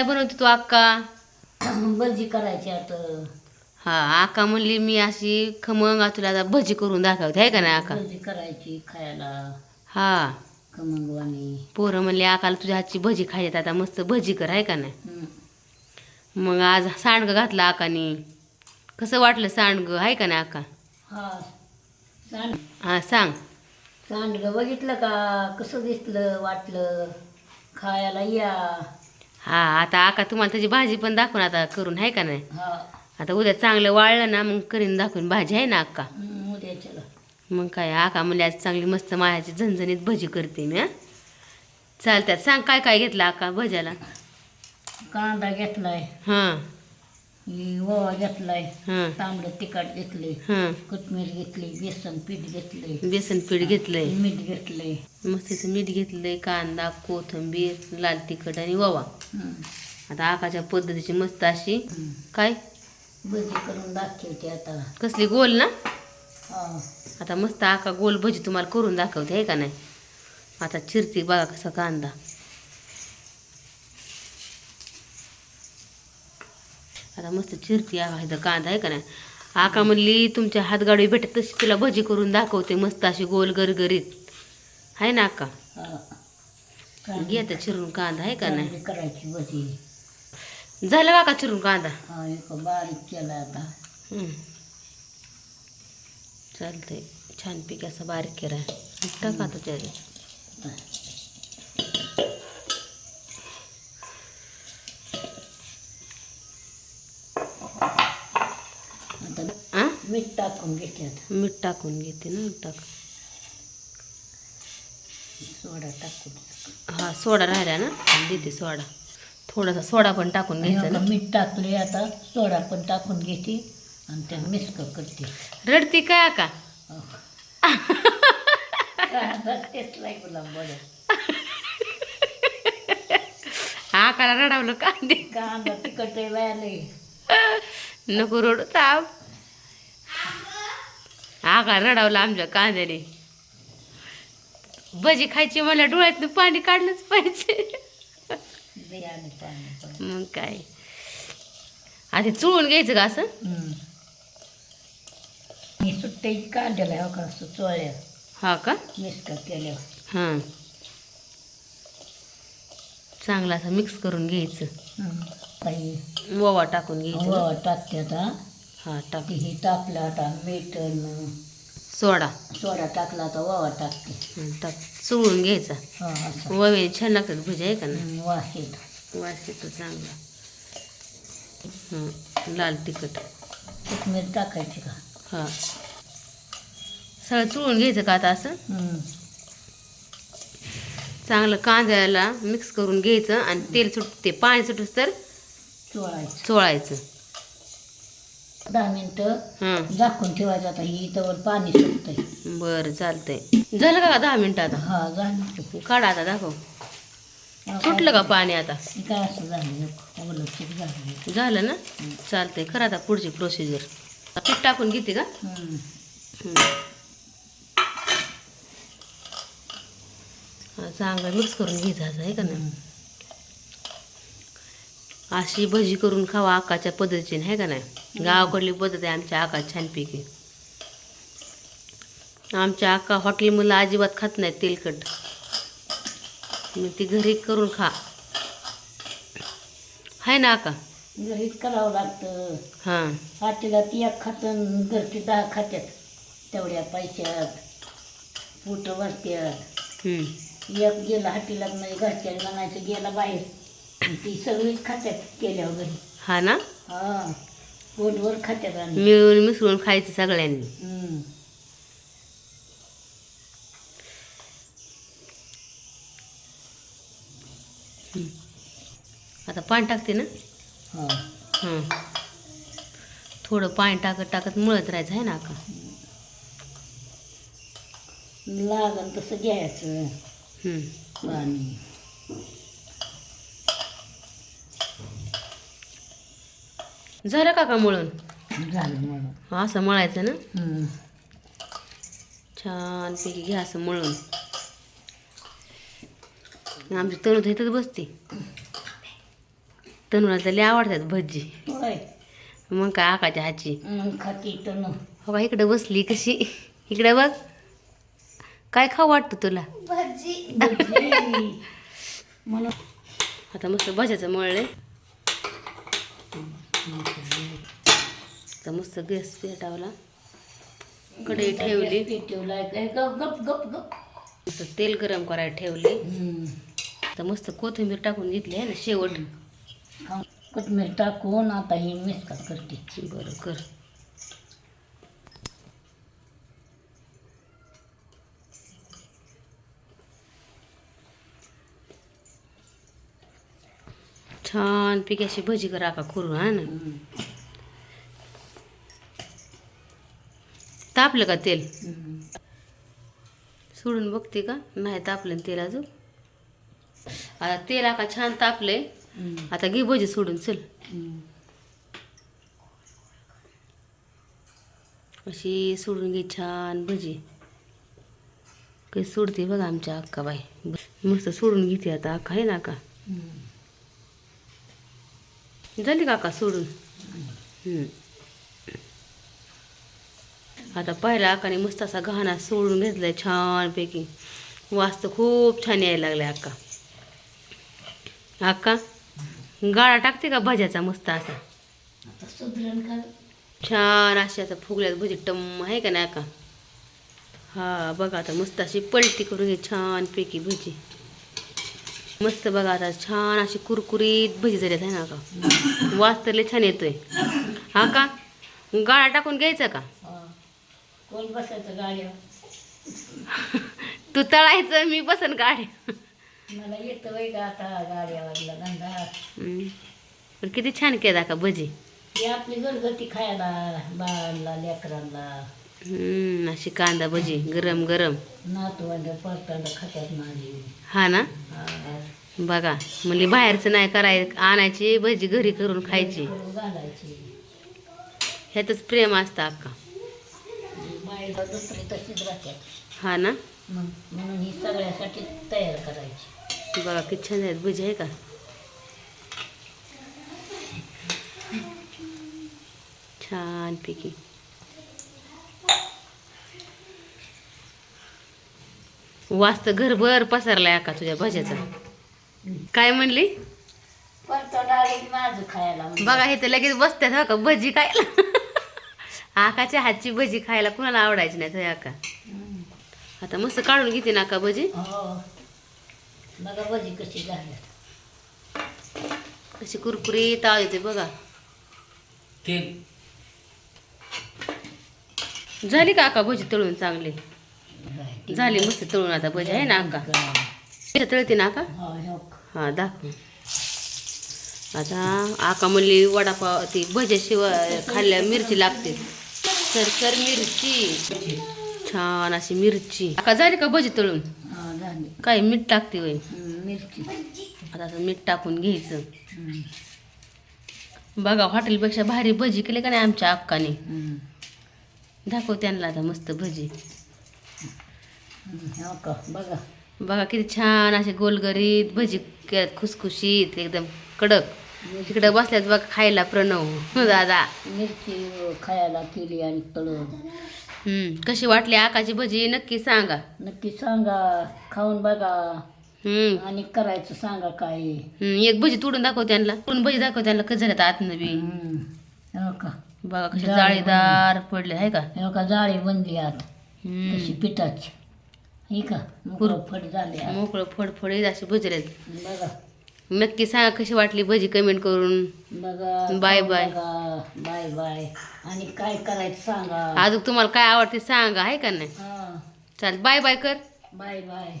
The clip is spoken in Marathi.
काय बनवते तू अक्का भजी करायची आता. हा आका म्हणली मी अशी खमंग तुला आता भजी करून दाखवते आहे का नाही आका भजी करायची खायला. हा. खमंगवाणी. पोरं म्हणले आकाला तुझ्या हातची भजी खायची आता मस्त भजी कर आहे का नाही. मग आज सांडगं घातलं आकानी. कसं वाटलं सांडगं आहे का नाही आका हा सांड हा सांग. सांडगं बघितलं का? कसं दिसलं वाटलं? खायला या. हा आता आका तुम्हाला त्याची भाजी पण दाखवून आता करून आहे का नाही? हा. आता उद्या चांगलं वाळलं ना मग करीन दाखवून भाजी आहे ना अक्का मग काय आका म्हणजे आज चांगली मस्त मायाची झणझणीत भजी करते मी चालतात सांग काय काय घेतलं आका भज्याला? कांदा घेतलाय. ही. ओवा घेतलाय हां. तांबडं तिखट घेतले हां. कोथमीर घेतली बेसन पीठ घेतले बेसन पीठ घेतलंय. मीठ घेतले मस्त मीठ घेतलंय कांदा कोथिंबीर लाल तिखट आणि ओवा. आता आकाच्या पद्धतीची मस्त अशी. काय? भजी करून दाखवते आता. कसली गोल ना? हा. आता मस्त आका गोल भजी तुम्हाला करून दाखवते आहे का नाही? आता चिरती बघा कसा कांदा. आता मस्त चिरती इथं कांदा आहे का नाही? आका म्हणली तुमच्या हातगाडी भेटत तशी तुला भजी करून दाखवते मस्त अशी गोल गरगरीत. आहे ना आका? हा. घे आता चिरून कांदा आहे का नाही? करायची भजी? झालं काका चिरून कांदा? बारीक केला आता. चालतंय. छानपैकी असं बारीक केला टाका आता त्याच्यात आता आ मीठ टाकून घेते आता. मीठ टाकून घेते ना टाक सोडा टाकून. हा सोडा राहिला ना? देते सोडा. थोडासा सोडा पण टाकून घ्यायचा ना? मीठ टाकले आता सोडा पण टाकून घेते आणि त्या मिक्स करते. रडती काय का? हो. आकाला रडावलं का? दे कांदा तिखट व्हायले नको रडू ताप आका रडावलं आमच्या कांद्याने. भजी खायची मला डोळ्यातनं पाणी काढलंच पाहिजे. मग काय? आधी चुळून घ्यायचं का असं. मी सुट्टे काढलेला हो का चोळ्या? हा का? मिक्स केल्यावर हां. चांगला असं मिक्स करून घ्यायचं. ओवा टाकून घ्यायचं. ओवा टाकते आता. हा टाक. हे टाकलं आता मीठ सोडा. सोडा टाकला आता ओवा टाकते. हं, टाक. चुळून घ्यायचा. हा असं. ओव्याने छान लागतात भजी आहे का ना हम्म, वास येतो वास येतो चांगला. हं, लाल तिखट. कोथमीर टाकायची का? हा. सगळं चुळून घ्यायचं का आता असं. चांगलं कांद्याला मिक्स करून घ्यायचं आणि तेल सुट ते पाणी सुटूस तर चोळायचं. चोळायचं. दहा मिनटं हां. झाकून ठेवायचं आता ही इथं पाणी सुटतंय. बरं चालतंय. झालं का दहा मिनटं आता? हा झालं काढा आता दाखव. सुटलं का पाणी आता? काय असं झालं? ओलं पीठ झालं. झालं ना? चालतंय खरं आता पुढची प्रोसिजर पीठ टाकून घेते का? हम्म. हं. हा, चांगलं मिक्स करून घ्यायचं असं आहे का ना अशी भजी करून खावा आकाच्या पद्धतीने आहे का नाही? गावाकडली पद्धत आहे आमच्या आका छानपैकी. आमच्या आका हॉटेलमधलं अजिबात खात नाही तेलकट. मग ती घरी करून खा. आहे ना आका? घरीच करावं लागतं. हां. ती एक खातं घरची दहा खात्यात. तेवढ्या पैशात. पोट भरत्यात. हं. एक गेलं हाटीला नाही घरच्याने म्हणायचं गेला बाहेर. ती सगळीच खात्यात केल्यावर घरी. हा ना? हा पोटभर खात्यात आणि मिळून मिसळून खायचं सगळ्यांनी. हम्म. आता पाणी टाकते ना? हा. हां थोडं पाणी टाकत टाकत मळत राहायचं आहे ना का? लागन तसं घ्यायचं. हं. पाणी. झालं का का मळून झालं म्हणून असं मळायचं ना. छानपैकी घ्या असं मळून आमची तरुण इथंच बसते. तनुला लय आवडतात भजी. होय. मग काय आकाच्या हातची. मग खाती तर न हो का इकडे बसली कशी? इकडे बघ. काय खाऊ वाटतं तुला? भजी. म्हणून आता मस्त भज्याचं मळले आता मस्त गॅस पेटावला. कढई ठेवली. गप गप गप मस्त तेल गरम करायला ठेवले. आता मस्त कोथिंबीर टाकून घेतली आहे ना शेवट. कोथमीर टाकून आता ही मिसकात करते. बरं कर. छान अशी भजी करा का करू हा ना? तापलं का तेल. सोडून बघते का नाही तापलं तेल अजून आता तेल आका छान तापले हम्म. आता घे भजी सोडून चल. अशी सोडून घे छान भजी काही सोडते बघा आमच्या अक्का बाई मस्त सोडून घेते आता अक्का आहे ना का. झाली का अक्का सोडून हम्म. आता पहिला अक्काने मस्त असा गहाणा सोडून घेतलाय छानपैकी. वास तर खूप छान यायला लागलाय अक्का. अक्का गाळा टाकते का भाज्याचा मस्त असा? छान अशी आता फुगल्यात भजी टम्म आहे का नाही का हा बघा आता मस्त अशी पलटी करून घे छान पैकी भजी. मस्त बघा आता छान अशी कुरकुरीत भजी झाल्यात आहे ना का वास तर लय छान येतोय. हा का गाळा टाकून घ्यायचा का. कोण बसायचं गाडीवर तू तळायचं मी बसन गाडी मला येतं वय का आता गाड्यावरला धंदा? किती छान केला का भजी. आपली घरगती खायला बाळांना लेकरांना हम्म, अशी कांदा भजी गरम गरम. नातवंड परतांड खात्यात माझी. हा ना. बघा म्हणजे बाहेरचं नाही कराय आणायची भजी घरी करून खायची. ह्यातच प्रेम असतं अक्का. दुसरी तशीच हा ना? मग म्हणून ही सगळ्यासाठी तयार करायची. बघा किती छान आहेत भजी आहे का? छान पैकी. वास्त घरभर पसरलाय अक्का तुझ्या भज्याचा काय म्हणली? की. बघा हे तर लगेच बसतात हा का? भजी खायला. आकाच्या हातची भजी खायला कुणाला आवडायची नाही तुझ्या आका. आता मस्त काढून घेते ना का भजी. हो. बघा भजी कशी झाली. कशी कुरकुरीत आव येते बघा. झाली का आका भजी तळून चांगली? झाली. मस्त तळून आता भजी आहे ना आका? कशा तळते ना आका? हो, हो. हा दाखव आता आका म्हणली वडापाव ती भज्याशिवाय खाल्ल्या मिरची लागते. सरसर मिरची. छान अशी मिरची. आका झाली का भजी तळून? काय मीठ टाकते हम्म, मिरची. आता असं मीठ टाकून घ्यायचं. बघा हॉटेलपेक्षा भारी भजी केली का नाही आमच्या अक्काने? दाखव त्यांना आता मस्त भजी. हो का? बघा. बघा किती छान असे गोलगरीत भजी खुसखुशीत एकदम कडक. इकडं बसल्यात बघा खायला प्रणव. दादा. मिरची खायला केली आणि तळून. हम्म, कशी वाटली आकाची भजी? नक्की सांगा. नक्की सांगा खाऊन बघा. हम्म, आणि करायचं सांगा काय. हम्म, एक भजी तोडून दाखव त्यांना. तोडून भजी दाखव त्यांना. कसं झालं आतनं बी हम्म. हो का बघा जाळी जाळीदार पडले आहे का? हो का जाळी बनली आत हम्म, तशी पिठाची. ही का? मोकळं फट झाले आत. मोकळं फडफडीत असे भजी आहेत बघा. नक्की सांगा कशी वाटली भजी कमेंट करून. बघा बाय बाय. बघा. बाय बाय आणि काय करायचं सांगा. अजून तुम्हाला काय आवडते सांगा आहे का नाही? हा. चाल बाय बाय कर. Bye bye